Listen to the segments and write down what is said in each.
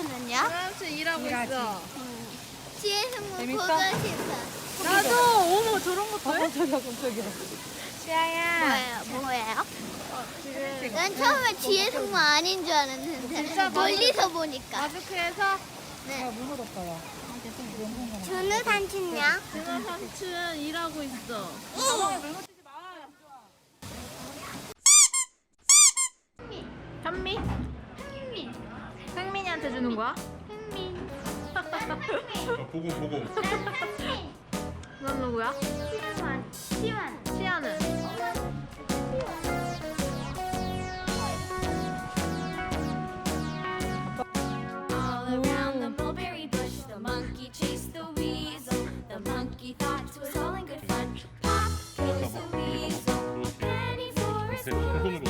삼촌은요? 삼촌 일하고 있어. 지혜 승무 재밌어? 보고 싶어. 나도 어머 저런 것도 해? 깜짝이야 깜짝이야 시아야. 뭐예요? 뭐예요? 지금 난 처음에 지혜 승무 아닌 줄 알았는데 진짜 멀리서 보니까. 마스크에서 네. 물 묻었다 야 준우 삼촌요? 준호 삼촌 일하고 있어. 현미? 흥민. 상민이한테 주는 거야? 흥민. 아, 보고 보고. 넌 누구야? 시완. 시완. 시아는? All around the mulberry bush, the monkey chased the weasel. The monkey thought it was all in good fun. Pop goes the weasel. Penny for a spoon,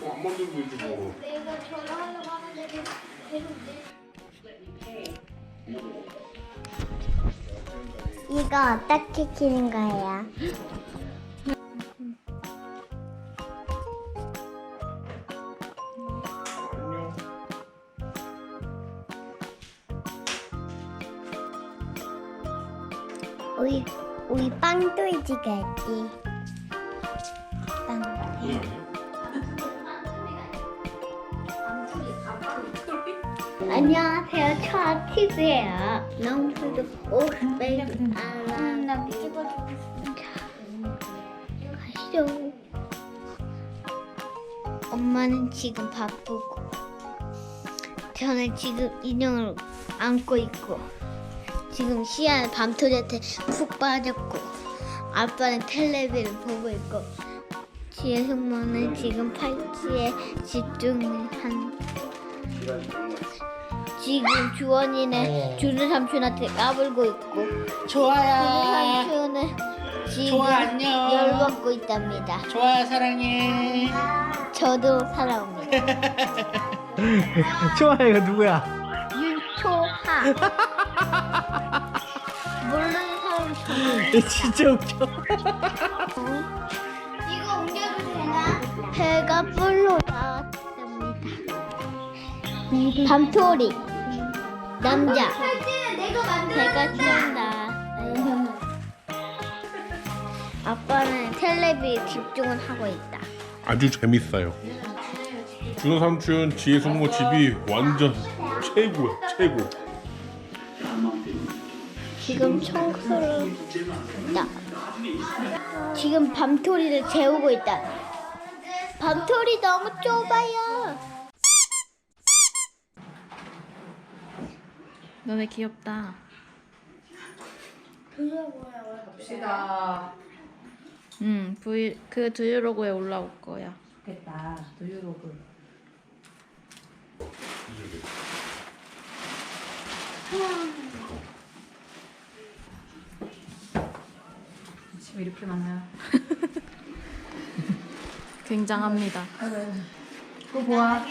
거안 만들고 있지 뭐. 내가 저를 하려고 하는데 계속 이거 어떻게 키는 거예요? 안녕. 우리 우리 빵도이지가 있지. 빵. 그 안녕하세요. 저 아티브예요. 너무도 오스베이 알아. 나 찍어주고 싶다. 가시죠. 엄마는 지금 바쁘고 저는 지금 인형을 안고 있고 지금 시아는 밤토리한테 푹 빠졌고 아빠는 텔레비를 보고 있고 지혜 숙모는 지금 팔찌에 집중한 지금 주원이는 준우 삼촌한테 까불고 있고 준우 좋아야 삼촌은 지금 좋아, 안녕. 열받고 있답니다. 좋아 사랑해 저도 살아옵니다. 좋아야가 누구야 윤초하 모르는 사람 얘 진짜 웃겨 이거 옮겨도 되나? 배가 뿔로 나왔답니다. 밤토리 남자 배가 튀어나 아빠는 텔레비에 집중을 하고 있다. 아주 재밌어요. 준호 삼촌 지혜 숙모 집이 완전 최고야 최고. 지금 청소를 있다. 지금 밤토리를 재우고 있다. 밤토리 너무 좁아요. 너네 귀엽다. 봅시다 응, 브이, 그 브이로그에 올라올 거야. 좋겠다 두유로그 왜 이렇게 많아요? 굉장합니다. 또 보아.